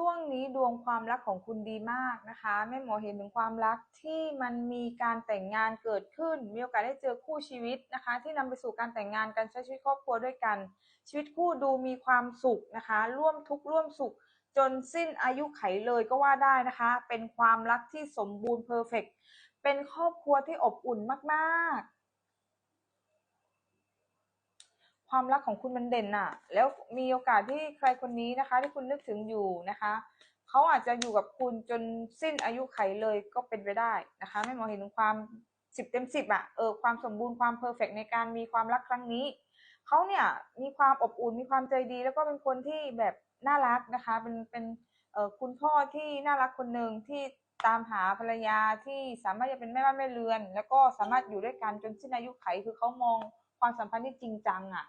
ช่วงนี้ดวงความรักของคุณดีมากนะคะแม่หมอเห็นถึงความรักที่มันมีการแต่งงานเกิดขึ้น มีโอกาสได้เจอคู่ชีวิตนะคะ ที่นำไปสู่การแต่งงานการใช้ชีวิตครอบครัวด้วยกัน ชีวิตคู่ดูมีความสุขนะคะ ร่วมทุกข์ร่วมสุข จนสิ้นอายุไขเลยก็ว่าได้นะคะ เป็นความรักที่สมบูรณ์เพอร์เฟกเป็นครอบครัวที่อบอุ่นมากๆ ความรักของคุณมันเด่นน่ะแล้วมีโอกาสที่ใครคนนี้นะคะ ที่คุณนึกถึงอยู่นะคะเขาอาจจะอยู่กับคุณจนสิ้นอายุไขเลยก็เป็นไปได้นะคะ ไม่มองเห็นถึงความสิบเต็มสิบอะเออความสมบูรณ์ความเพอร์เฟกในการมีความรักครั้งนี้เขาเนี่ยมีความอบอุ่นมีความใจดี แล้วก็เป็นคนที่แบบน่ารักนะคะ เป็นเป็นเออคุณพ่อที่น่ารักคนหนึ่งที่ตามหาภรรยาที่สามารถจะเป็นแม่บ้านแม่เรือน แล้วก็สามารถอยู่ด้วยกันจนสิ้นอายุไขคือเขามองความสัมพันธ์ที่จริงจังอะ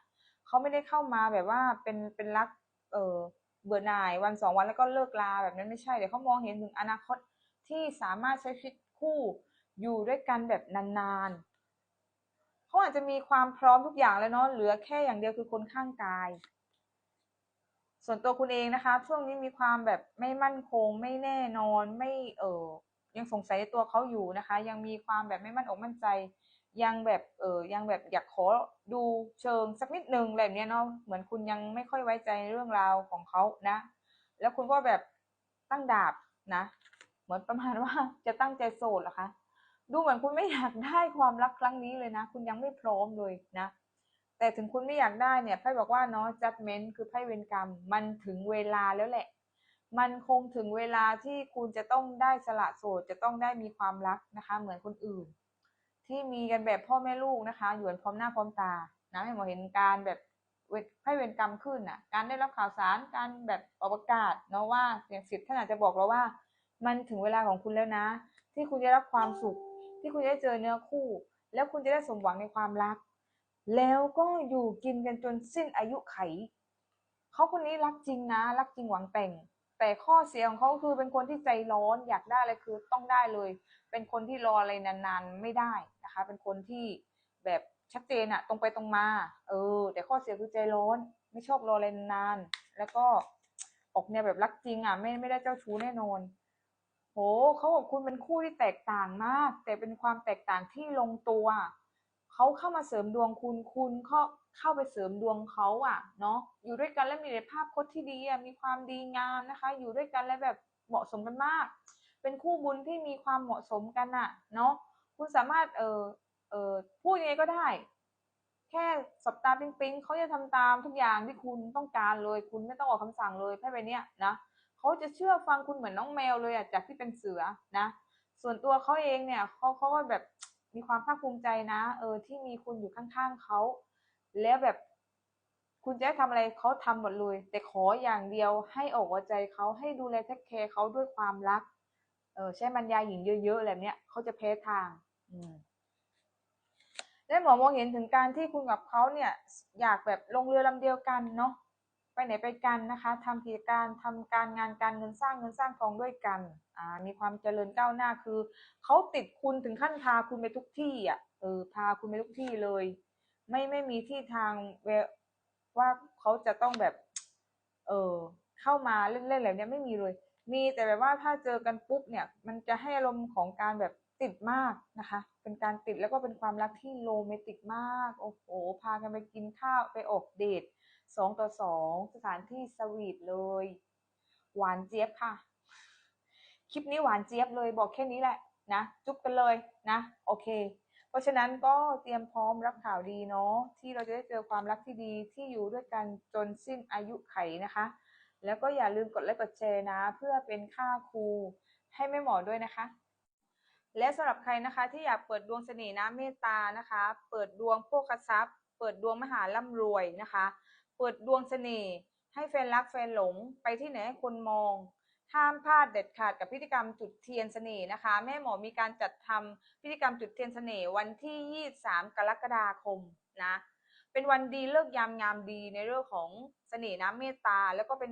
เขาไม่ได้เข้ามาแบบว่าเป็นเป็นรัก เออเบื่อหน่ายวันสองวันแล้วก็เลิกลาแบบนั้นไม่ใช่เดี๋ยวเขามองเห็นถึงอนาคตที่สามารถใช้ชีวิตคู่อยู่ด้วยกันแบบนานๆเขาอาจจะมีความพร้อมทุกอย่างแล้วเนาะเหลือแค่อย่างเดียวคือคนข้างกาย ส่วนตัวคุณเองนะคะ ช่วงนี้มีความแบบไม่มั่นคง ไม่แน่นอนไม่เออยังสงสัยตัวเขาอยู่นะคะ ยังมีความแบบไม่มั่นอกมั่นใจ ยังแบบเออยังแบบอยากขอดูเชิงสักนิดนึงอะไรแบบเนี้ยเนาะเหมือนคุณยังไม่ค่อยไว้ใจในเรื่องราวของเขานะ แล้วคุณก็แบบตั้งดาบนะ เหมือนประมาณว่าจะตั้งใจโสดเหรอคะดูเหมือนคุณไม่อยากได้ความรักครั้งนี้เลยนะ คุณยังไม่พร้อมเลยนะ แต่ถึงคุณไม่อยากได้เนี่ยไพ่บอกว่าเนาะ judgment คือไพ่เวรกรรม มันถึงเวลาแล้วแหละ มันคงถึงเวลาที่คุณจะต้องได้สละโสดจะต้องได้มีความรักนะคะ เหมือนคนอื่น ที่มีกันแบบพ่อแม่ลูกนะคะอยู่กันพร้อมหน้าพร้อมตานะให้หมอเห็นการแบบให้เวรกรรมขึ้นน่ะ การได้รับข่าวสารการแบบออกประกาศเนาะว่าอย่างสิทธิ์ท่านอาจจะบอกเราว่า มันถึงเวลาของคุณแล้วนะ ที่คุณจะรับความสุข ที่คุณจะได้เจอเนื้อคู่ แล้วคุณจะได้สมหวังในความรัก แล้วก็อยู่กินกันจนสิ้นอายุไขเขาคนนี้รักจริงนะ รักจริงหวังแต่ง แต่ข้อเสียของเขาคือเป็นคนที่ใจร้อนอยากได้อะไรคือต้องได้เลย เป็นคนที่รออะไรนานๆไม่ได้นะคะ เป็นคนที่แบบชัดเจนอะตรงไปตรงมา เออ แต่ข้อเสียคือใจร้อน ไม่ชอบรออะไรนานๆแล้วก็ออกแนวแบบรักจริงอะไม่ไม่ได้เจ้าชู้แน่นอนโหเขากับคุณเป็นคู่ที่แตกต่างมาก แต่เป็นความแตกต่างที่ลงตัวเขาเข้ามาเสริมดวงคุณคุณเขา เข้าไปเสริมดวงเขาอะเนาะอยู่ด้วยกันแล้วมีภาพพจน์ที่ดีอะมีความดีงามนะคะ อยู่ด้วยกันแล้วแบบเหมาะสมกันมาก เป็นคู่บุญที่มีความเหมาะสมกันอะเนาะคุณสามารถเออเออพูดยังไงก็ได้ แค่สบตาปิ๊งปิ๊งเขาจะทำตามทุกอย่างที่คุณต้องการเลย คุณไม่ต้องออกคำสั่งเลยไพ่ใบเนี้ยนะเขาจะเชื่อฟังคุณเหมือนน้องแมวเลยอะจากที่เป็นเสือนะ ส่วนตัวเขาเองเนี่ยเขาเขาก็แบบมีความภาคภูมิใจนะ เออที่มีคุณอยู่ข้างๆเขา แล้วแบบคุณจะให้ทำอะไรเขาทำหมดเลย แต่ขออย่างเดียวให้ออกหัวใจเขาให้ดูแลเทคแคร์เขาด้วยความรัก เออใช้บรรยายหญิงเยอะๆแบบเนี้ยเขาจะแพ้ทาง อืมและหมอมองเห็นถึงการที่คุณกับเขาเนี่ย อยากแบบลงเรือลำเดียวกันเนาะไปไหนไปกันนะคะทำกิจการทำการงานการเงินสร้างเงินสร้างทองด้วยกันอ่ามีความเจริญก้าวหน้าคือเขาติดคุณถึงขั้นพาคุณไปทุกที่อะเออพาคุณไปทุกที่เลย ไม่ไม่มีที่ทางเวว่าเขาจะต้องแบบ เออเข้ามาเล่นๆอะไรเนี้ยไม่มีเลย มีแต่แบบว่าถ้าเจอกันปุ๊บเนี่ย มันจะให้อารมณ์ของการแบบติดมากนะคะ เป็นการติดแล้วก็เป็นความรักที่โรแมนติกมาก โอ้โห พากันไปกินข้าวไปออกเดทสองต่อสองสถานที่สวีทเลย หวานเจี๊ยบค่ะ คลิปนี้หวานเจี๊ยบเลยบอกแค่นี้แหละนะ จุ๊บกันเลยนะ โอเค เพราะฉะนั้นก็เตรียมพร้อมรับข่าวดีเนาะที่เราจะได้เจอความรักที่ดีที่อยู่ด้วยกันจนสิ้นอายุไขนะคะ แล้วก็อย่าลืมกดไลค์กดแชร์นะ เพื่อเป็นค่าครูให้แม่หมอด้วยนะคะ และสำหรับใครนะคะที่อยากเปิดดวงเสน่ห์น้ำเมตตานะคะ เปิดดวงโภคทรัพย์ เปิดดวงมหาร่ำรวยนะคะ เปิดดวงเสน่ห์ให้แฟนรักแฟนหลงไปที่ไหนให้คนมอง ห้ามพลาดเด็ดขาดกับพิธีกรรมจุดเทียนเสน่ห์นะคะ แม่หมอมีการจัดทำพิธีกรรมจุดเทียนเสน่ห์วันที่ 23 กรกฎาคมนะเป็นวันดีเลิกยามงามดีในเรื่องของเสน่ห์น้ำเมตตา แล้วก็เป็น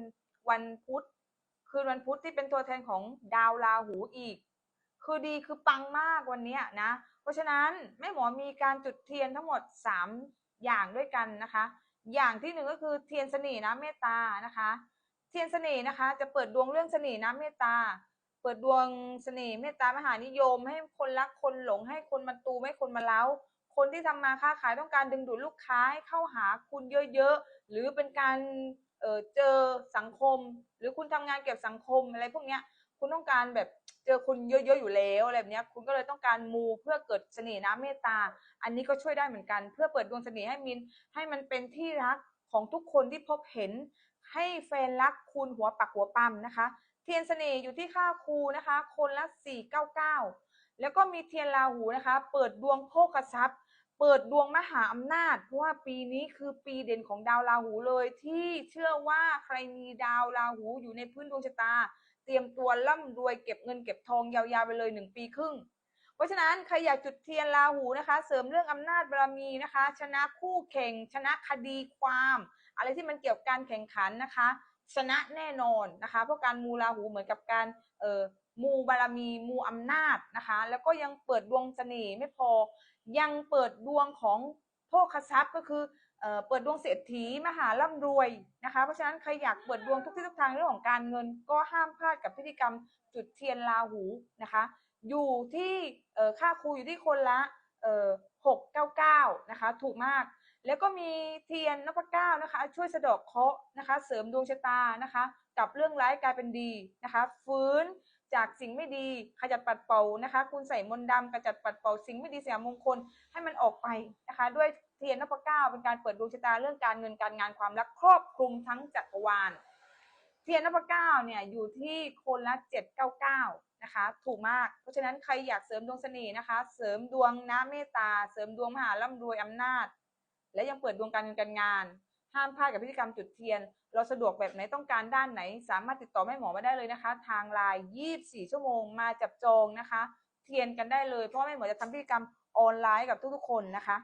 วันพุธคืนวันพุธที่เป็นตัวแทนของดาวราหูอีก คือดีคือปังมากวันนี้นะ เพราะฉะนั้นแม่หมอมีการจุดเทียนทั้งหมด 3 อย่างด้วยกันนะคะ อย่างที่หนึ่งก็คือเทียนเสน่ห์น้ำเมตตานะคะ ทียนเสน่ห์นะคะ จะเปิดดวงเรื่องเสน่ห์น้ำเมตตา เปิดดวงเสน่ห์เมตตามหานิยม ให้คนรักคนหลง ให้คนมาตูไมให้คนมาเล้า คนที่ทำมาค้าขายต้องการดึงดูดลูกค้าให้เข้าหาคุณเยอะๆ หรือเป็นการเเจอสังคม หรือคุณทำงานเกี่ยวกับสังคมอะไรพวกเนี้ยคุณต้องการแบบเจอคนเยอะๆอยู่แล้วอะไรแบบเนี้ยคุณก็เลยต้องการมูเพื่อเกิดเสน่ห์น้ำเมตตา อันนี้ก็ช่วยได้เหมือนกัน เพื่อเปิดดวงเสน่ห์ให้มินให้มันเป็นที่รักของทุกคนที่พบเห็น ให้แฟนรักคุณหัวปักหัวปั๊มนะคะ เทียนเสน่ห์อยู่ที่ค่าครูนะคะ คนละ 499 แล้วก็มีเทียนราหูนะคะ เปิดดวงโภคทรัพย์ เปิดดวงมหาอำนาจ เพราะว่าปีนี้คือปีเด่นของดาวราหูเลยที่เชื่อว่าใครมีดาวราหูอยู่ในพื้นดวงชะตา เตรียมตัวร่ำรวยเก็บเงินเก็บทองยาวๆไปเลยหนึ่งปีครึ่งเพราะฉะนั้นใครอยากจุดเทียนราหูนะคะ เสริมเรื่องอำนาจบารมีนะคะ ชนะคู่แข่งชนะคดีความ อะไรที่มันเกี่ยวกับการแข่งขันนะคะ ชนะแน่นอนนะคะ เพราะการมูราหูเหมือนกับการเอ่อมูบารมีมูอำนาจนะคะ แล้วก็ยังเปิดดวงเสน่ห์ไม่พอ ยังเปิดดวงของโภคทรัพย์ก็คือเออเปิดดวงเศรษฐีมหาร่ำรวยนะคะ เพราะฉะนั้นใครอยากเปิดดวงทุกที่ทุกทางเรื่องของการเงิน ก็ห้ามพลาดกับพิธีกรรมจุดเทียนราหูนะคะ อยู่ที่ค่าครูอยู่ที่คนละหกเก้าเก้านะคะ ถูกมาก แล้วก็มีเทียนนพเก้านะคะ ช่วยสะดอกเคราะห์นะคะ เสริมดวงชะตานะคะ กับเรื่องร้ายกลายเป็นดีนะคะ ฟื้นจากสิ่งไม่ดีขจัดปัดเป่านะคะ คุณใส่มนต์ดำขจัดปัดเป่าสิ่งไม่ดีเสียมงคลให้มันออกไปนะคะ ด้วยเทียนนพเก้าเป็นการเปิดดวงชะตาเรื่องการเงินการงานความรักครอบคลุมทั้งจักรวาล เทียนนพเก้าเนี่ยอยู่ที่คนละเจ็ดเก้าเก้านะคะ ถูกมาก เพราะฉะนั้นใครอยากเสริมดวงเสน่ห์นะคะ เสริมดวงน้ำเมตตา เสริมดวงมหาร่ำรวยอำนาจ และยังเปิดดวงการเงินการงาน ห้ามพลาดกับพิธีกรรมจุดเทียน เราสะดวกแบบไหนต้องการด้านไหน สามารถติดต่อแม่หมอมาได้เลยนะคะ ทางไลน์24 ชั่วโมงมาจับจองนะคะ เทียนกันได้เลยเพราะแม่หมอจะทำพิธีกรรมออนไลน์กับทุกๆคนนะคะ